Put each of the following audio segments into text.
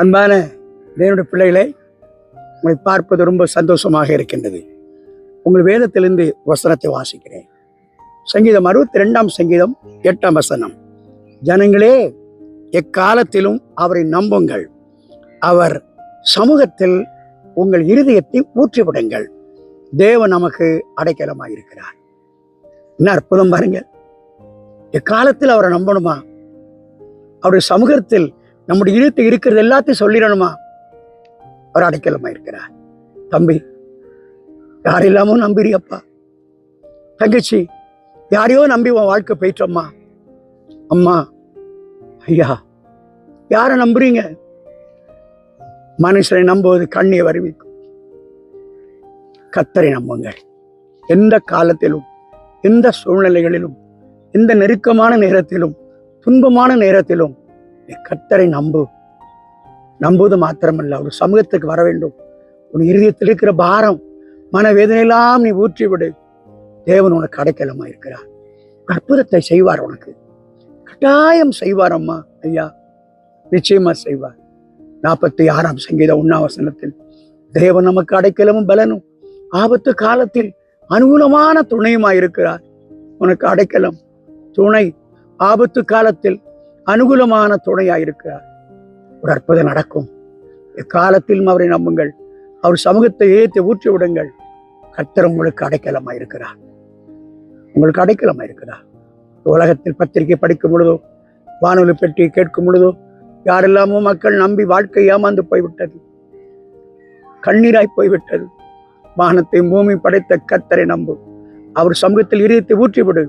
அன்பான தேவனுடைய பிள்ளைகளை உங்களை பார்ப்பது ரொம்ப சந்தோஷமாக இருக்கின்றது. உங்கள் வேதத்திலிருந்து வசனத்தை வாசிக்கிறேன். சங்கீதம் அறுபத்தி ரெண்டாம் சங்கீதம் எட்டாம் வசனம். ஜனங்களே எக்காலத்திலும் அவரை நம்புங்கள். அவர் சமூகத்தில் உங்கள் இருதயத்தை ஊற்றிவிடுங்கள். தேவன் நமக்கு அடைக்கலமாக இருக்கிறார் என்ன அற்புதம் பாருங்கள் எக்காலத்தில் அவரை நம்பணுமா? அவருடைய சமூகத்தில் நம்முடைய இருத்து இருக்கிறது எல்லாத்தையும் சொல்லிடணுமா? அவர் அடைக்கலமா இருக்கிறார். தம்பி யார் இல்லாமல் நம்பிறியப்பா. தங்கச்சி யாரையோ நம்பி உன் வாழ்க்கை போயிட்டோம்மா. அம்மா ஐயா யாரை நம்புறீங்க? மனுஷனை நம்புவது கண்ணியை வருவிக்கும். கத்தரை நம்புங்கள். எந்த காலத்திலும் எந்த சூழ்நிலைகளிலும் எந்த நெருக்கமான நேரத்திலும் துன்பமான நேரத்திலும் கத்தரை நம்பு. நம்புவது மாத்திரமல்ல ஒரு சமூகத்துக்கு வர வேண்டும். உன் இருதயத்தில் இருக்கிற பாரம் மனவேதனையெல்லாம் நீ ஊற்றி விடு தேவன் உனக்கு அடைக்கலமா இருக்கிறார். அற்புதத்தை செய்வார் உனக்கு. கட்டாயம் செய்வார் அம்மா ஐயா. நிச்சயமா செய்வார். நாற்பத்தி ஆறாம் சங்கீத உண்ணாவசனத்தில் தேவன் நமக்கு அடைக்கலமும் பலனும் ஆபத்து காலத்தில் அனுகூலமான துணையுமாய் இருக்கிறார். உனக்கு அடைக்கலம் துணை ஆபத்து காலத்தில் அனுகூலமான துணையாக இருக்கிறார் ஒரு அற்புதம் நடக்கும். எக்காலத்திலும் அவரை நம்புங்கள். அவர் சமூகத்தை ஏற்றி ஊற்றி விடுங்கள். கர்த்தர் உங்களுக்கு அடைக்கலமா இருக்கிறார். உங்களுக்கு அடைக்கலமா இருக்கிறார். உலகத்தில் பத்திரிகை படிக்கும் பொழுதோ வானொலி பெட்டி கேட்கும் பொழுதோ யாரெல்லாமோ மக்கள் நம்பி வாழ்க்கை ஏமாந்து போய்விட்டது. கண்ணீராய் போய்விட்டது. வானத்தை பூமி படைத்த கத்தரை நம்பு. அவர் சமூகத்தில் இதயத்தை ஊற்றிவிடு.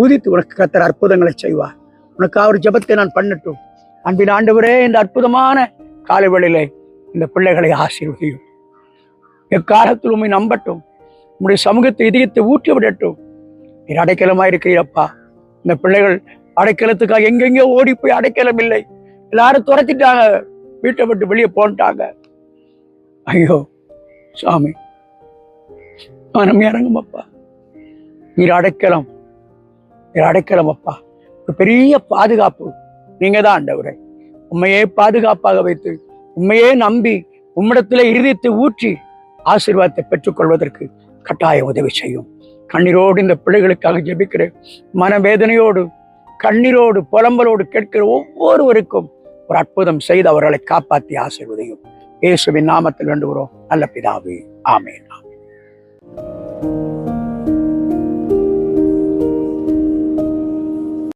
ஊதித்து உனக்கு கத்தர் அற்புதங்களை செய்வார். உனக்கு ஒரு ஜெபத்தை நான் பண்ணட்டும். அன்பின் ஆண்டவரே இந்த அற்புதமான காலை வேளையிலே இந்த பிள்ளைகளை ஆசீர்வதியும். எக்காலத்தில் உண்மை நம்பட்டும். உன்னுடைய சமூகத்தை இதயத்தை ஊற்றி விடட்டும். நீர் அடைக்கலமா இருக்கிறீரப்பா இந்த பிள்ளைகள் அடைக்கலத்துக்காக எங்கெங்கே ஓடி போய் அடைக்கலம் இல்லை எல்லாரும் துரத்திட்டாங்க. வீட்டை விட்டு வெளியே போன்ட்டாங்க. ஐயோ சாமி. மனம் இறங்குமப்பா. நீர் அடைக்கலம். நீர் அடைக்கலம் அப்பா ஒரு பெரிய பாதுகாப்பு. நீங்க தான் ஆண்டவரே. உண்மையே பாதுகாப்பாக வைத்து உண்மையே நம்பி உம்மிடத்திலே இறுதித்து ஊற்றி ஆசீர்வாதத்தை பெற்றுக்கொள்வதற்கு கட்டாய உதவி செய்யும். கண்ணீரோடு இந்த பிள்ளைகளுக்காக ஜெபிக்கிறேன் மனவேதனையோடு கண்ணீரோடு புலம்பலோடு கேட்கிற ஒவ்வொருவருக்கும் ஒரு அற்புதம் செய்து அவர்களை காப்பாற்றி ஆசீர்வதையும். இயேசுவின் நாமத்தில் வேண்டுகிறோம். நல்ல பிதாவே ஆமென்.